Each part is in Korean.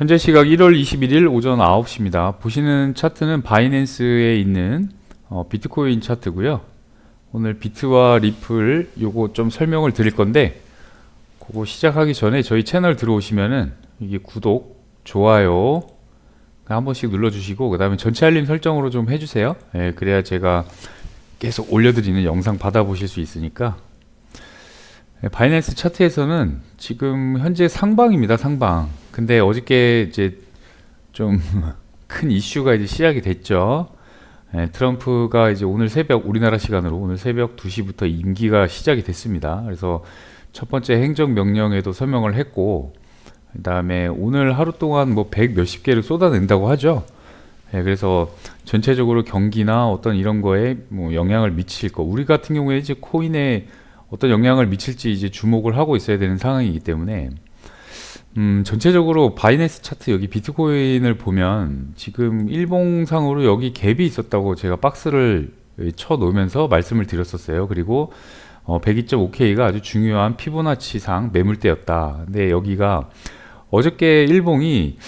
현재 시각 1월 21일 오전 9시입니다. 보시는 차트는 바이낸스에 있는 어, 비트코인 차트고요. 오늘 비트와 리플 요거 좀 설명을 드릴 건데 그거 시작하기 전에 저희 채널 들어오시면은 이게 구독, 좋아요 한 번씩 눌러주시고 그 다음에 전체 알림 설정으로 좀 해주세요. 예, 그래야 제가 계속 올려드리는 영상 받아보실 수 있으니까 예, 바이낸스 차트에서는 지금 현재 상방입니다. 상방. 근데 어저께 이제 좀 큰 이슈가 이제 시작이 됐죠. 예, 트럼프가 이제 오늘 새벽 우리나라 시간으로 오늘 새벽 2시부터 임기가 시작이 됐습니다. 그래서 첫 번째 행정 명령에도 서명을 했고 그다음에 오늘 하루 동안 뭐 백 몇십 개를 쏟아낸다고 하죠. 예, 그래서 전체적으로 경기나 어떤 이런 거에 뭐 영향을 미칠 거. 우리 같은 경우에 이제 코인에 어떤 영향을 미칠지 이제 주목을 하고 있어야 되는 상황이기 때문에 음, 전체적으로 바이낸스 차트 여기 비트코인을 보면 지금 일봉상으로 여기 갭이 있었다고 제가 박스를 쳐 놓으면서 말씀을 드렸었어요. 그리고 어, 102.5K가 아주 중요한 피보나치상 매물대였다. 근데 여기가 어저께 일봉이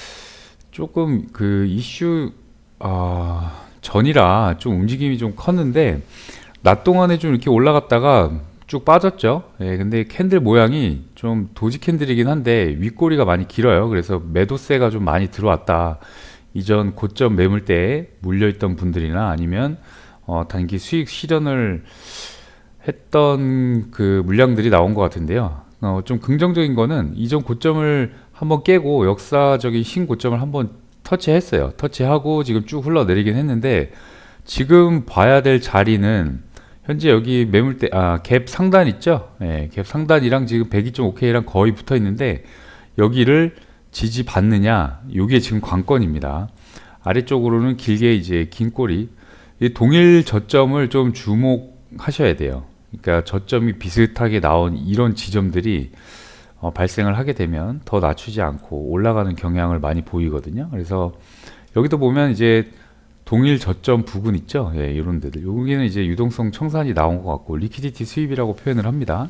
조금 그 이슈 아, 전이라 좀 움직임이 좀 컸는데 낮 동안에 좀 이렇게 올라갔다가 쭉 빠졌죠. 예, 근데 캔들 모양이 좀 도지 캔들이긴 한데 윗꼬리가 많이 길어요. 그래서 매도세가 좀 많이 들어왔다. 이전 고점 매물대에 물려있던 분들이나 아니면 어, 단기 수익 실현을 했던 그 물량들이 나온 것 같은데요. 어, 좀 긍정적인 거는 이전 고점을 한번 깨고 역사적인 신고점을 한번 터치했어요. 터치하고 지금 쭉 흘러내리긴 했는데 지금 봐야 될 자리는 현재 여기 매물대 아 갭 상단 있죠? 예, 갭 상단이랑 지금 102.5K랑 거의 붙어 있는데 여기를 지지 받느냐? 요게 지금 관건입니다. 아래쪽으로는 길게 이제 긴 꼬리 이 동일 저점을 좀 주목하셔야 돼요. 그러니까 저점이 비슷하게 나온 이런 지점들이 어, 발생을 하게 되면 더 낮추지 않고 올라가는 경향을 많이 보이거든요. 그래서 여기도 보면 이제 동일 저점 부근 있죠. 예, 이런 데들. 여기는 이제 유동성 청산이 나온 것 같고 리퀴디티 수입이라고 표현을 합니다.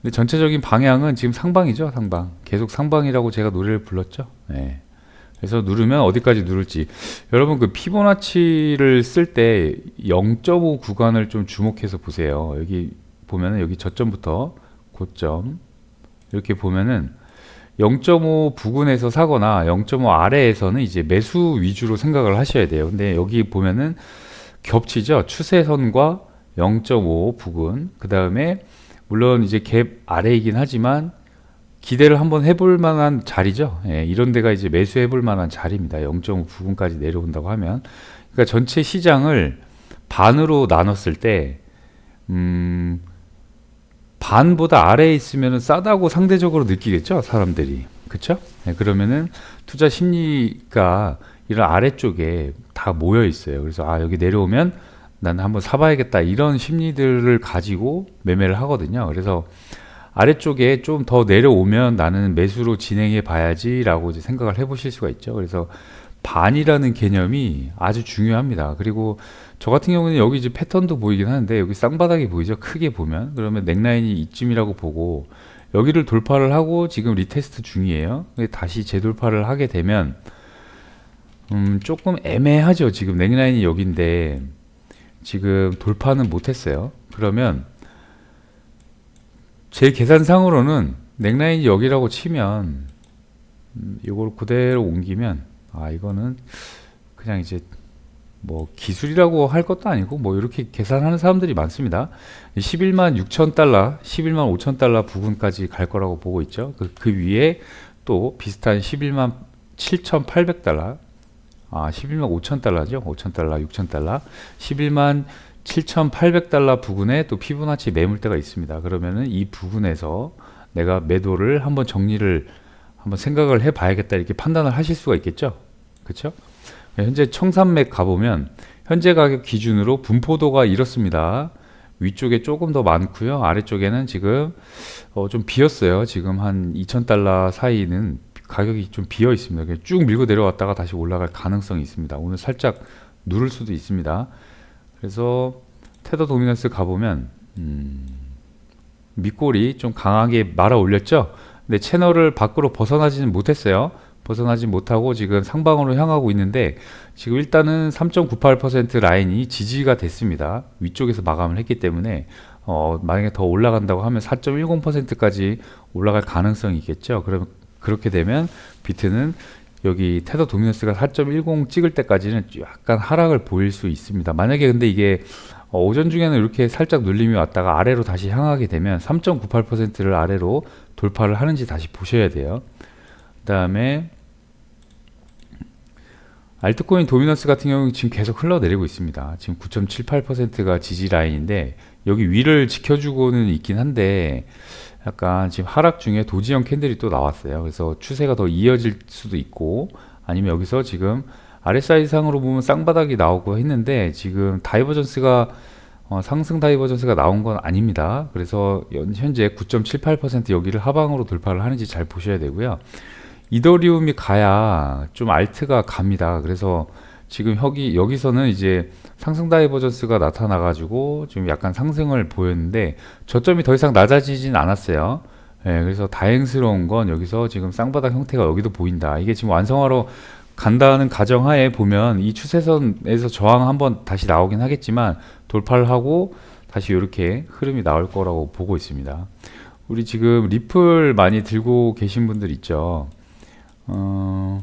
근데 전체적인 방향은 지금 상방이죠, 상방. 계속 상방이라고 제가 노래를 불렀죠. 예. 그래서 누르면 어디까지 누를지. 여러분 그 피보나치를 쓸 때 0.5 구간을 좀 주목해서 보세요. 여기 보면은 여기 저점부터 고점 이렇게 보면은 0.5 부근에서 사거나 0.5 아래에서는 이제 매수 위주로 생각을 하셔야 돼요. 근데 여기 보면은 겹치죠. 추세선과 0.5 부근. 그 다음에 물론 이제 갭 아래이긴 하지만 기대를 한번 해볼 만한 자리죠. 예, 이런 데가 이제 매수해 볼 만한 자리입니다. 0.5 부분까지 내려온다고 하면. 그러니까 전체 시장을 반으로 나눴을 때, 음, 반보다 아래에 있으면 싸다고 상대적으로 느끼겠죠. 사람들이. 그쵸? 예, 그러면은 투자 심리가 이런 아래쪽에 다 모여 있어요. 그래서 아, 여기 내려오면 나는 한번 사봐야겠다. 이런 심리들을 가지고 매매를 하거든요. 그래서 아래쪽에 좀 더 내려오면 나는 매수로 진행해 봐야지 라고 이제 생각을 해 보실 수가 있죠. 그래서 반이라는 개념이 아주 중요합니다. 그리고 저 같은 경우는 여기 이제 패턴도 보이긴 하는데 여기 쌍바닥이 보이죠. 크게 보면 그러면 넥라인이 이쯤이라고 보고 여기를 돌파를 하고 지금 리테스트 중이에요. 다시 재돌파를 하게 되면 음 조금 애매하죠. 지금 넥라인이 여기인데 지금 돌파는 못했어요. 그러면 제 계산상으로는 넥라인이 여기라고 치면 음, 이걸 그대로 옮기면 아 이거는 그냥 이제 뭐 기술이라고 할 것도 아니고 뭐 이렇게 계산하는 사람들이 많습니다. 11만 6천 달러, 11만 5천 달러 부분까지 갈 거라고 보고 있죠. 그, 그 위에 또 비슷한 11만 7천 8백 달러, 아 11만 5천 달러죠. 5천 달러, 6천 달러, 11만 7,800 달러 부근에 또 피부나치 매물대가 있습니다. 그러면은 이 부분에서 내가 매도를 한번 정리를 한번 생각을 해 봐야겠다 이렇게 판단을 하실 수가 있겠죠. 그렇죠? 현재 청산맥 가보면 현재 가격 기준으로 분포도가 이렇습니다. 위쪽에 조금 더 많고요. 아래쪽에는 지금 어, 좀 비었어요. 지금 한 2,000달러 사이는 가격이 좀 비어 있습니다. 쭉 밀고 내려왔다가 다시 올라갈 가능성이 있습니다. 오늘 살짝 누를 수도 있습니다. 그래서 테더 도미넌스 가보면 음, 밑골이 좀 강하게 말아 올렸죠. 근데 채널을 밖으로 벗어나지는 못했어요. 벗어나지 못하고 지금 상방으로 향하고 있는데 지금 일단은 3.98% 라인이 지지가 됐습니다. 위쪽에서 마감을 했기 때문에 어, 만약에 더 올라간다고 하면 4.10%까지 올라갈 가능성이 있겠죠. 그럼 그렇게 되면 비트는 여기 테더 도미너스가 4.10 찍을 때까지는 약간 하락을 보일 수 있습니다. 만약에 근데 이게 어, 오전 중에는 이렇게 살짝 눌림이 왔다가 아래로 다시 향하게 되면 3.98%를 아래로 돌파를 하는지 다시 보셔야 돼요. 그 다음에 알트코인 도미너스 같은 경우는 지금 계속 흘러내리고 있습니다. 지금 9.78%가 지지 라인인데 여기 위를 지켜주고는 있긴 한데 약간 지금 하락 중에 도지형 캔들이 또 나왔어요. 그래서 추세가 더 이어질 수도 있고 아니면 여기서 지금 RSI 상으로 보면 쌍바닥이 나오고 했는데 지금 다이버전스가 어, 상승 다이버전스가 나온 건 아닙니다. 그래서 연- 현재 9.78% 여기를 하방으로 돌파를 하는지 잘 보셔야 되고요. 이더리움이 가야 좀 알트가 갑니다. 그래서 지금 여기 여기서는 이제 상승 다이버전스가 나타나 가지고 좀 약간 상승을 보였는데 저점이 더 이상 낮아지진 않았어요. 예, 그래서 다행스러운 건 여기서 지금 쌍바닥 형태가 여기도 보인다. 이게 지금 완성하러 간다는 가정하에 보면 이 추세선에서 저항 한번 다시 나오긴 하겠지만 돌파를 하고 다시 이렇게 흐름이 나올 거라고 보고 있습니다. 우리 지금 리플 많이 들고 계신 분들 있죠. 어,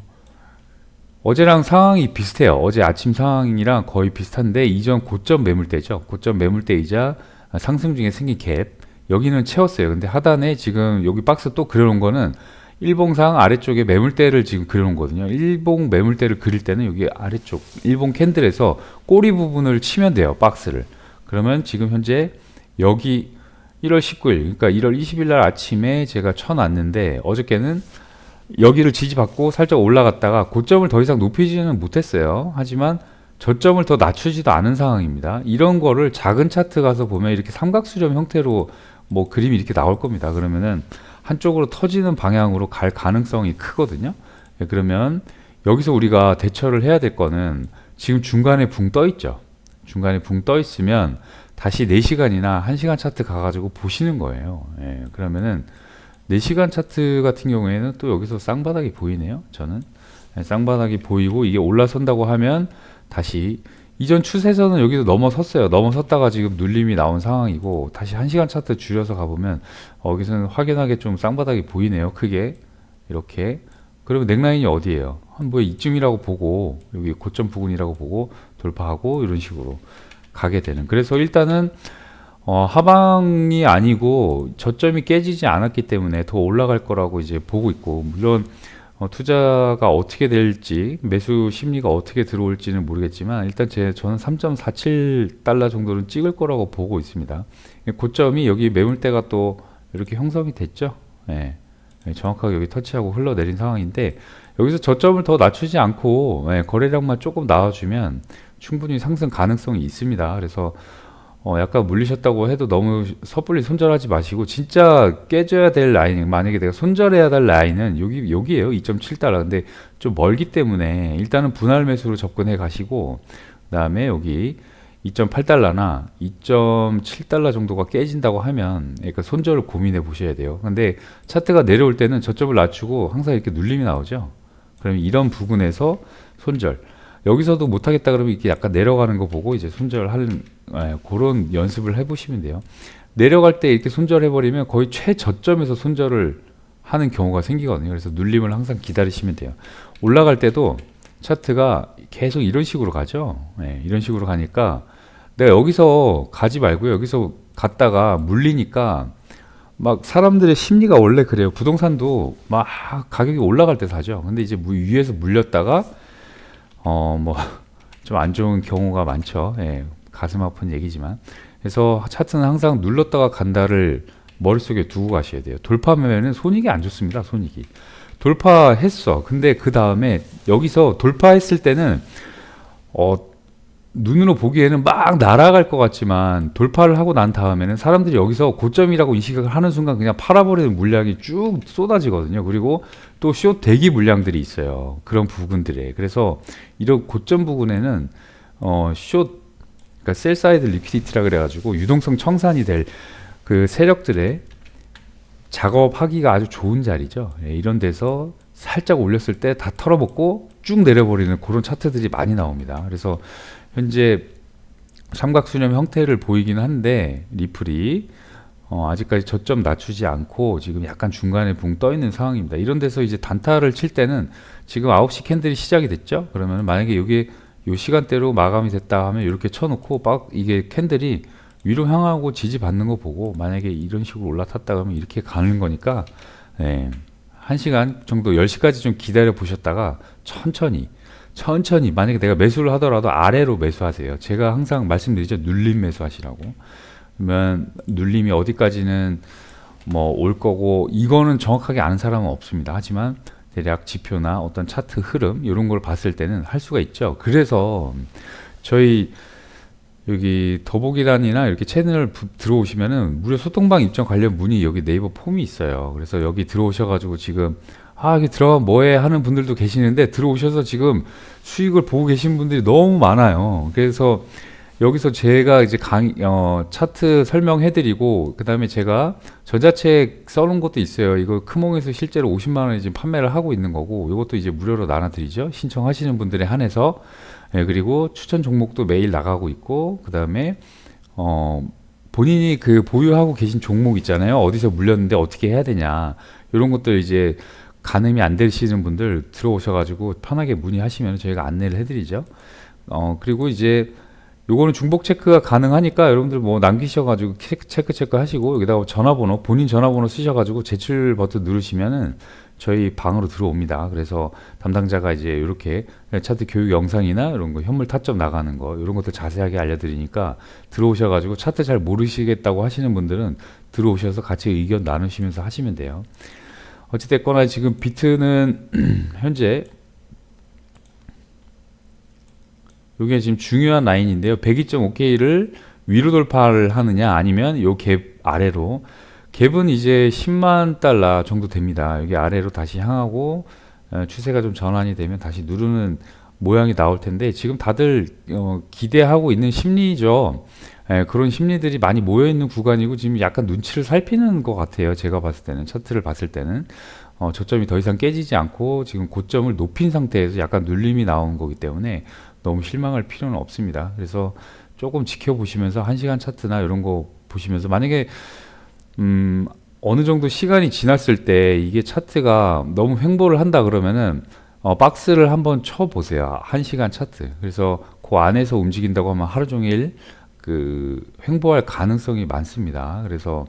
어제랑 상황이 비슷해요. 어제 아침 상황이랑 거의 비슷한데 이전 고점 매물대죠. 고점 매물대이자 상승 중에 생긴 갭 여기는 채웠어요. 근데 하단에 지금 여기 박스 또 그려놓은 거는 일봉상 아래쪽에 매물대를 지금 그려놓은 거거든요. 일봉 매물대를 그릴 때는 여기 아래쪽 일봉 캔들에서 꼬리 부분을 치면 돼요. 박스를. 그러면 지금 현재 여기 1월 19일, 그러니까 1월 20일 날 아침에 제가 쳐놨는데 어저께는 여기를 지지받고 살짝 올라갔다가 고점을 더 이상 높이지는 못했어요. 하지만 저점을 더 낮추지도 않은 상황입니다. 이런 거를 작은 차트 가서 보면 이렇게 삼각수렴 형태로 뭐 그림이 이렇게 나올 겁니다. 그러면은 한쪽으로 터지는 방향으로 갈 가능성이 크거든요. 예, 그러면 여기서 우리가 대처를 해야 될 거는 지금 중간에 붕 떠 있죠. 중간에 붕 떠 있으면 다시 4시간이나 1시간 차트 가가지고 보시는 거예요. 예, 그러면은 4시간 차트 같은 경우에는 또 여기서 쌍바닥이 보이네요. 저는 예, 쌍바닥이 보이고 이게 올라선다고 하면 다시 이전 추세선은 여기도 넘어섰어요. 넘어섰다가 지금 눌림이 나온 상황이고 다시 1시간 차트 줄여서 가보면 어, 여기서는 확연하게 좀 쌍바닥이 보이네요. 크게 이렇게 그러면 넥라인이 어디예요? 한 뭐 이쯤이라고 보고 여기 고점 부근이라고 보고 돌파하고 이런 식으로 가게 되는. 그래서 일단은 어, 하방이 아니고 저점이 깨지지 않았기 때문에 더 올라갈 거라고 이제 보고 있고 물론 어, 투자가 어떻게 될지 매수 심리가 어떻게 들어올지는 모르겠지만 일단 제 저는 3.47달러 정도는 찍을 거라고 보고 있습니다. 고점이 여기 매물대가 또 이렇게 형성이 됐죠. 예. 예, 정확하게 여기 터치하고 흘러내린 상황인데 여기서 저점을 더 낮추지 않고 예, 거래량만 조금 나와주면 충분히 상승 가능성이 있습니다. 그래서 어, 약간 물리셨다고 해도 너무 섣불리 손절하지 마시고 진짜 깨져야 될 라인 만약에 내가 손절해야 될 라인은 여기 여기에요 2.7달러 근데 좀 멀기 때문에 일단은 분할 매수로 접근해 가시고 그다음에 여기 2.8달러나 2.7달러 정도가 깨진다고 하면 그러니까 손절을 고민해 보셔야 돼요. 근데 차트가 내려올 때는 저점을 낮추고 항상 이렇게 눌림이 나오죠. 그러면 이런 부분에서 손절 여기서도 못하겠다 그러면 이렇게 약간 내려가는 거 보고 이제 손절하는 예, 그런 연습을 해보시면 돼요. 내려갈 때 이렇게 손절해버리면 거의 최저점에서 손절을 하는 경우가 생기거든요. 그래서 눌림을 항상 기다리시면 돼요. 올라갈 때도 차트가 계속 이런 식으로 가죠. 예, 이런 식으로 가니까 내가 여기서 가지 말고요. 여기서 갔다가 물리니까 막 사람들의 심리가 원래 그래요. 부동산도 막 가격이 올라갈 때 사죠. 근데 이제 무- 위에서 물렸다가 어 뭐 좀 안 좋은 경우가 많죠. 예, 가슴 아픈 얘기지만 그래서 차트는 항상 눌렀다가 간다를 머릿속에 두고 가셔야 돼요. 돌파면은 손익이 안 좋습니다. 손익이 돌파했어. 근데 그 다음에 여기서 돌파했을 때는 어 눈으로 보기에는 막 날아갈 것 같지만 돌파를 하고 난 다음에는 사람들이 여기서 고점이라고 인식을 하는 순간 그냥 팔아버리는 물량이 쭉 쏟아지거든요. 그리고 또숏 대기 물량들이 있어요. 그런 부분들에. 그래서 이런 고점 부분에는 어, 숏, 그러니까 셀 사이드 리퀴디티라 그래 가지고 유동성 청산이 될 그 세력들의 작업하기가 아주 좋은 자리죠. 예, 이런 데서 살짝 올렸을 때 다 털어먹고 쭉 내려버리는 그런 차트들이 많이 나옵니다. 그래서 현재 삼각수렴 형태를 보이긴 한데 리플이 어, 아직까지 저점 낮추지 않고 지금 약간 중간에 붕 떠 있는 상황입니다. 이런 데서 이제 단타를 칠 때는 지금 9시 캔들이 시작이 됐죠. 그러면 만약에 여기 요 시간대로 마감이 됐다 하면 이렇게 쳐놓고 막 이게 캔들이 위로 향하고 지지받는 거 보고 만약에 이런 식으로 올라탔다 그러면 이렇게 가는 거니까 네, 1시간 정도 10시까지 좀 기다려 보셨다가 천천히 천천히 만약에 내가 매수를 하더라도 아래로 매수하세요. 제가 항상 말씀드리죠. 눌림 매수하시라고. 그러면 눌림이 어디까지는 뭐 올 거고 이거는 정확하게 아는 사람은 없습니다. 하지만 대략 지표나 어떤 차트 흐름 이런 걸 봤을 때는 할 수가 있죠. 그래서 저희 여기 더보기란이나 이렇게 채널 부- 들어오시면은 무료 소통방 입점 관련 문의 여기 네이버 폼이 있어요. 그래서 여기 들어오셔가지고 지금 아 여기 들어가 뭐해 하는 분들도 계시는데 들어오셔서 지금 수익을 보고 계신 분들이 너무 많아요. 그래서 여기서 제가 이제 강 어, 차트 설명해드리고 그 다음에 제가 전자책 써놓은 것도 있어요. 이거 크몽에서 실제로 50만 원에 지금 판매를 하고 있는 거고 이것도 이제 무료로 나눠드리죠. 신청하시는 분들에 한해서 예, 그리고 추천 종목도 매일 나가고 있고 그 다음에 어, 본인이 그 보유하고 계신 종목 있잖아요. 어디서 물렸는데 어떻게 해야 되냐 이런 것들 이제 가늠이 안 되시는 분들 들어오셔가지고 편하게 문의하시면 저희가 안내를 해드리죠. 어 그리고 이제 요거는 중복 체크가 가능하니까 여러분들 뭐 남기셔가지고 체크 체크, 하시고 여기다가 전화번호 본인 전화번호 쓰셔가지고 제출 버튼 누르시면은 저희 방으로 들어옵니다. 그래서 담당자가 이제 이렇게 차트 교육 영상이나 이런 거 현물 타점 나가는 거 이런 것들 자세하게 알려드리니까 들어오셔가지고 차트 잘 모르시겠다고 하시는 분들은 들어오셔서 같이 의견 나누시면서 하시면 돼요. 어찌됐거나 지금 비트는 현재 이게 지금 중요한 라인인데요. 102.5K를 위로 돌파를 하느냐 아니면 요 갭 아래로 갭은 이제 10만 달러 정도 됩니다. 여기 아래로 다시 향하고 어, 추세가 좀 전환이 되면 다시 누르는 모양이 나올 텐데 지금 다들 어, 기대하고 있는 심리죠. 예, 그런 심리들이 많이 모여 있는 구간이고 지금 약간 눈치를 살피는 것 같아요. 제가 봤을 때는 차트를 봤을 때는 어, 저점이 더 이상 깨지지 않고 지금 고점을 높인 상태에서 약간 눌림이 나온 거기 때문에 너무 실망할 필요는 없습니다. 그래서 조금 지켜보시면서 한 시간 차트나 이런 거 보시면서 만약에 음, 어느 정도 시간이 지났을 때 이게 차트가 너무 횡보를 한다 그러면은 어, 박스를 한번 쳐 보세요. 한 시간 차트. 그래서 그 안에서 움직인다고 하면 하루 종일 그 횡보할 가능성이 많습니다. 그래서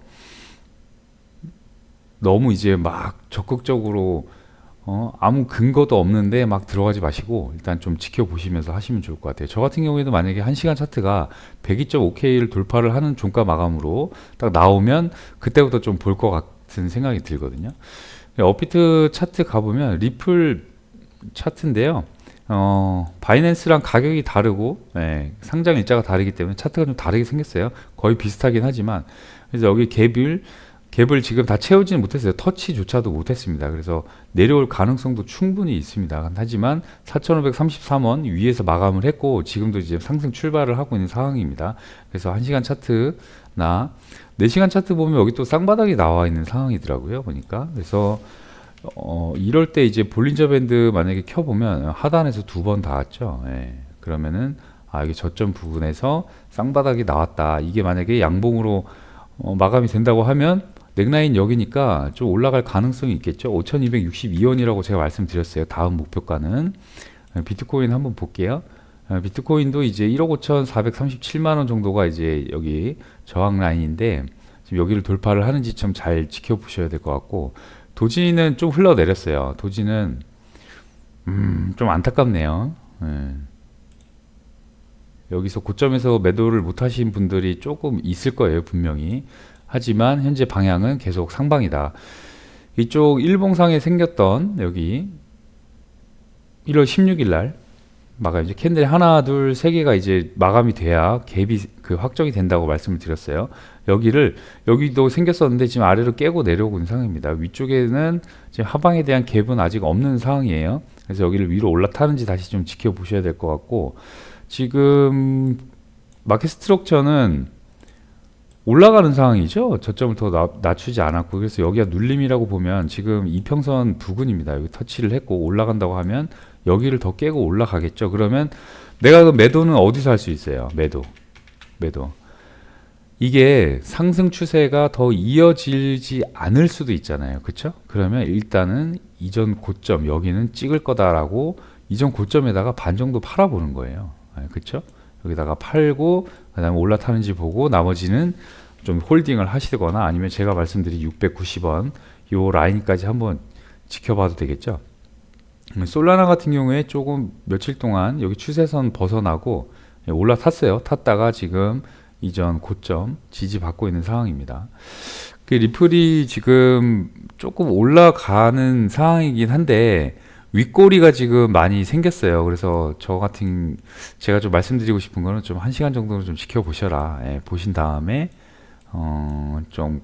너무 이제 막 적극적으로 어, 아무 근거도 없는데 막 들어가지 마시고 일단 좀 지켜보시면서 하시면 좋을 것 같아요. 저 같은 경우에도 만약에 1시간 차트가 102.5K를 돌파를 하는 종가 마감으로 딱 나오면 그때부터 좀 볼 것 같은 생각이 들거든요. 업비트 차트 가보면 리플 차트인데요. 어, 바이낸스랑 가격이 다르고 예, 상장 일자가 다르기 때문에 차트가 좀 다르게 생겼어요. 거의 비슷하긴 하지만 그래서 여기 갭을 갭을 지금 다 채우지는 못했어요. 터치조차도 못했습니다. 그래서 내려올 가능성도 충분히 있습니다. 하지만 4,533원 위에서 마감을 했고 지금도 이제 상승 출발을 하고 있는 상황입니다. 그래서 1시간 차트나 4시간 차트 보면 여기 또 쌍바닥이 나와 있는 상황이더라고요. 보니까. 그래서 어, 이럴 때 이제 볼린저 밴드 만약에 켜보면 하단에서 두 번 닿았죠. 예. 그러면은 아 이게 저점 부분에서 쌍바닥이 나왔다. 이게 만약에 양봉으로 어, 마감이 된다고 하면 넥라인 여기니까 좀 올라갈 가능성이 있겠죠. 5,262원이라고 제가 말씀드렸어요. 다음 목표가는 예, 비트코인 한번 볼게요. 예, 비트코인도 이제 1억 5,437만 원 정도가 이제 여기 저항 라인인데 지금 여기를 돌파를 하는지 좀 잘 지켜보셔야 될 것 같고 도지는 좀 흘러내렸어요. 도지는 음, 좀 안타깝네요. 예. 여기서 고점에서 매도를 못 하신 분들이 조금 있을 거예요, 분명히. 하지만 현재 방향은 계속 상방이다. 이쪽 일봉상에 생겼던 여기 1월 16일 날 마감 이제 캔들 하나 둘 세 개가 이제 마감이 돼야 갭이 그 확정이 된다고 말씀을 드렸어요. 여기를 여기도 생겼었는데 지금 아래로 깨고 내려오고 있는 상황입니다. 위쪽에는 지금 하방에 대한 갭은 아직 없는 상황이에요. 그래서 여기를 위로 올라타는지 다시 좀 지켜보셔야 될 것 같고 지금 마켓 스트럭처는 올라가는 상황이죠. 저점을 더 나- 낮추지 않았고 그래서 여기가 눌림이라고 보면 지금 이평선 부근입니다. 여기 터치를 했고 올라간다고 하면 여기를 더 깨고 올라가겠죠. 그러면 내가 그 매도는 어디서 할 수 있어요? 매도, 매도. 이게 상승 추세가 더 이어지지 않을 수도 있잖아요. 그렇죠? 그러면 일단은 이전 고점 여기는 찍을 거다라고 이전 고점에다가 반 정도 팔아 보는 거예요. 그렇죠? 여기다가 팔고 그다음에 올라타는지 보고 나머지는 좀 홀딩을 하시거나 아니면 제가 말씀드린 690원 요 라인까지 한번 지켜봐도 되겠죠. 음, 솔라나 같은 경우에 조금 며칠 동안 여기 추세선 벗어나고 예, 올라탔어요. 탔다가 지금 이전 고점 지지받고 있는 상황입니다. 그 리플이 지금 조금 올라가는 상황이긴 한데 윗꼬리가 지금 많이 생겼어요. 그래서 저 같은 제가 좀 말씀드리고 싶은 거는 좀 한 시간 정도는 좀 지켜보셔라. 예, 보신 다음에 어, 좀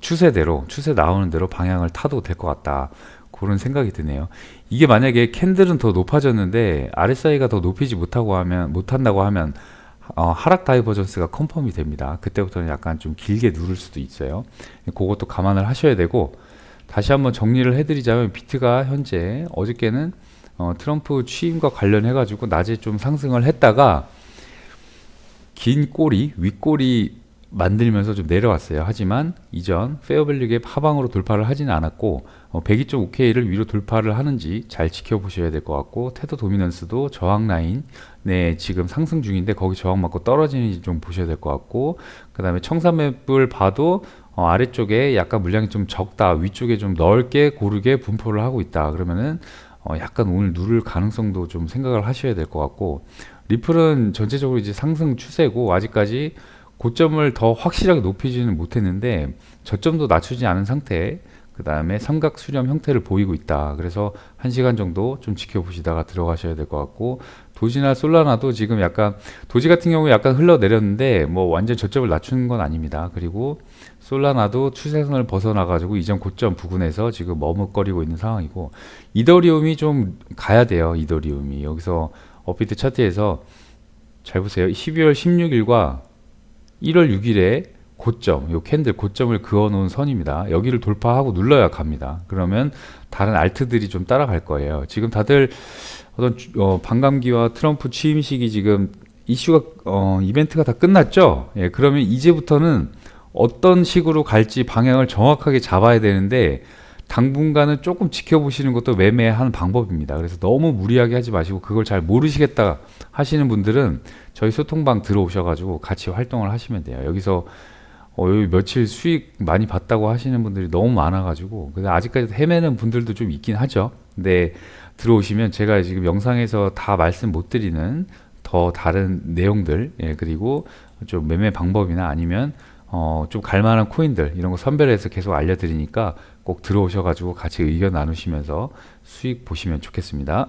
추세대로 추세 나오는 대로 방향을 타도 될 것 같다. 그런 생각이 드네요. 이게 만약에 캔들은 더 높아졌는데 RSI가 더 높이지 못하고 하면 못한다고 하면 어, 하락 다이버전스가 컨펌이 됩니다. 그때부터는 약간 좀 길게 누를 수도 있어요. 그것도 감안을 하셔야 되고 다시 한번 정리를 해드리자면 비트가 현재 어저께는 어, 트럼프 취임과 관련해 가지고 낮에 좀 상승을 했다가 긴 꼬리 윗꼬리 만들면서 좀 내려왔어요. 하지만 이전 페어밸류 갭 하방으로 돌파를 하지는 않았고 어, 102.5K를 위로 돌파를 하는지 잘 지켜보셔야 될 것 같고 테더 도미넌스도 저항 라인에 지금 상승 중인데 거기 저항 맞고 떨어지는지 좀 보셔야 될 것 같고 그 다음에 청산맵을 봐도 어, 아래쪽에 약간 물량이 좀 적다 위쪽에 좀 넓게 고르게 분포를 하고 있다 그러면은 어, 약간 오늘 누를 가능성도 좀 생각을 하셔야 될 것 같고 리플은 전체적으로 이제 상승 추세고 아직까지 고점을 더 확실하게 높이지는 못했는데 저점도 낮추지 않은 상태 그 다음에 삼각 수렴 형태를 보이고 있다. 그래서 한 시간 정도 좀 지켜보시다가 들어가셔야 될 것 같고 도지나 솔라나도 지금 약간 도지 같은 경우에 약간 흘러내렸는데 뭐 완전 저점을 낮추는 건 아닙니다. 그리고 솔라나도 추세선을 벗어나 가지고 이전 고점 부근에서 지금 머뭇거리고 있는 상황이고 이더리움이 좀 가야 돼요 이더리움이. 여기서 업비트 차트에서 잘 보세요. 12월 16일과 1월 6일에 고점, 요 캔들 고점을 그어 놓은 선입니다. 여기를 돌파하고 눌러야 갑니다. 그러면 다른 알트들이 좀 따라갈 거예요. 지금 다들 어떤 주- 어, 반감기와 트럼프 취임식이 지금 이슈가 어, 이벤트가 다 끝났죠. 예, 그러면 이제부터는 어떤 식으로 갈지 방향을 정확하게 잡아야 되는데 당분간은 조금 지켜보시는 것도 매매한 방법입니다. 그래서 너무 무리하게 하지 마시고 그걸 잘 모르시겠다 하시는 분들은 저희 소통방 들어오셔가지고 같이 활동을 하시면 돼요. 여기서 어, 여기 며칠 수익 많이 봤다고 하시는 분들이 너무 많아가지고 근데 아직까지 헤매는 분들도 좀 있긴 하죠. 근데 들어오시면 제가 지금 영상에서 다 말씀 못 드리는 더 다른 내용들 예, 그리고 좀 매매 방법이나 아니면 어, 좀 갈만한 코인들 이런 거 선별해서 계속 알려드리니까 꼭 들어오셔가지고 같이 의견 나누시면서 수익 보시면 좋겠습니다.